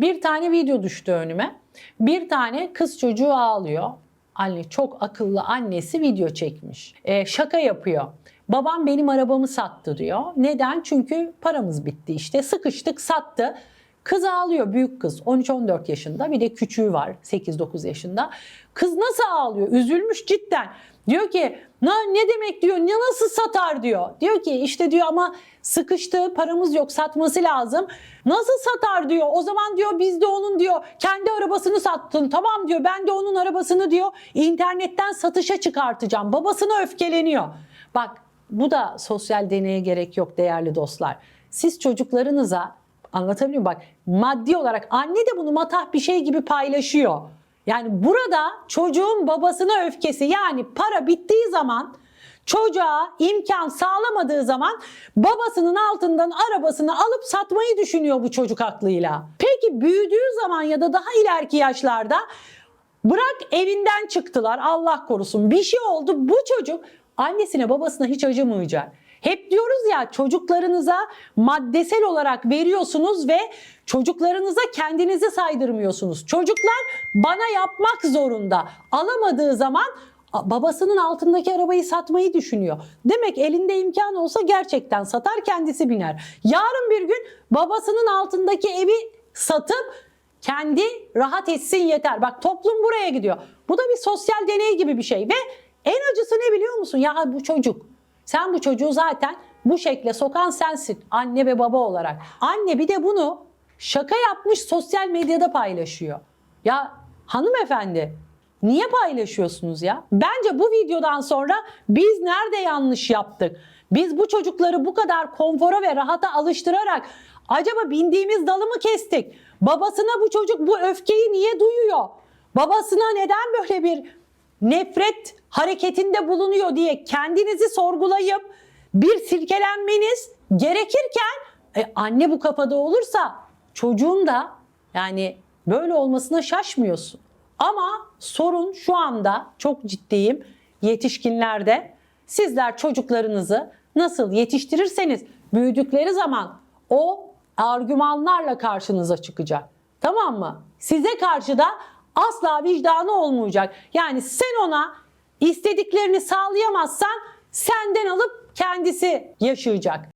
Bir tane video düştü önüme. Bir tane kız çocuğu ağlıyor. Anne çok akıllı annesi video çekmiş. Ee, şaka yapıyor. Babam benim arabamı sattı diyor. Neden? Çünkü paramız bitti işte. Sıkıştık sattı. Kız ağlıyor büyük kız 13-14 yaşında bir de küçüğü var 8-9 yaşında. Kız nasıl ağlıyor? Üzülmüş cidden. Diyor ki ne, ne demek diyor ne nasıl satar diyor. Diyor ki işte diyor ama sıkıştı paramız yok satması lazım. Nasıl satar diyor. O zaman diyor biz de onun diyor kendi arabasını sattın. Tamam diyor ben de onun arabasını diyor internetten satışa çıkartacağım. Babasına öfkeleniyor. Bak bu da sosyal deneye gerek yok değerli dostlar. Siz çocuklarınıza anlatabiliyor muyum? Bak maddi olarak anne de bunu matah bir şey gibi paylaşıyor. Yani burada çocuğun babasına öfkesi yani para bittiği zaman çocuğa imkan sağlamadığı zaman babasının altından arabasını alıp satmayı düşünüyor bu çocuk aklıyla. Peki büyüdüğü zaman ya da daha ileriki yaşlarda bırak evinden çıktılar Allah korusun bir şey oldu bu çocuk annesine babasına hiç acımayacak. Hep diyoruz ya çocuklarınıza maddesel olarak veriyorsunuz ve çocuklarınıza kendinizi saydırmıyorsunuz. Çocuklar bana yapmak zorunda. Alamadığı zaman babasının altındaki arabayı satmayı düşünüyor. Demek elinde imkan olsa gerçekten satar kendisi biner. Yarın bir gün babasının altındaki evi satıp kendi rahat etsin yeter. Bak toplum buraya gidiyor. Bu da bir sosyal deney gibi bir şey ve en acısı ne biliyor musun? Ya bu çocuk. Sen bu çocuğu zaten bu şekle sokan sensin anne ve baba olarak. Anne bir de bunu şaka yapmış sosyal medyada paylaşıyor. Ya hanımefendi niye paylaşıyorsunuz ya? Bence bu videodan sonra biz nerede yanlış yaptık? Biz bu çocukları bu kadar konfora ve rahata alıştırarak acaba bindiğimiz dalı mı kestik? Babasına bu çocuk bu öfkeyi niye duyuyor? Babasına neden böyle bir nefret hareketinde bulunuyor diye kendinizi sorgulayıp bir silkelenmeniz gerekirken e, anne bu kafada olursa çocuğun da yani böyle olmasına şaşmıyorsun. Ama sorun şu anda çok ciddiyim yetişkinlerde. Sizler çocuklarınızı nasıl yetiştirirseniz büyüdükleri zaman o argümanlarla karşınıza çıkacak. Tamam mı? Size karşı da asla vicdanı olmayacak. Yani sen ona istediklerini sağlayamazsan senden alıp kendisi yaşayacak.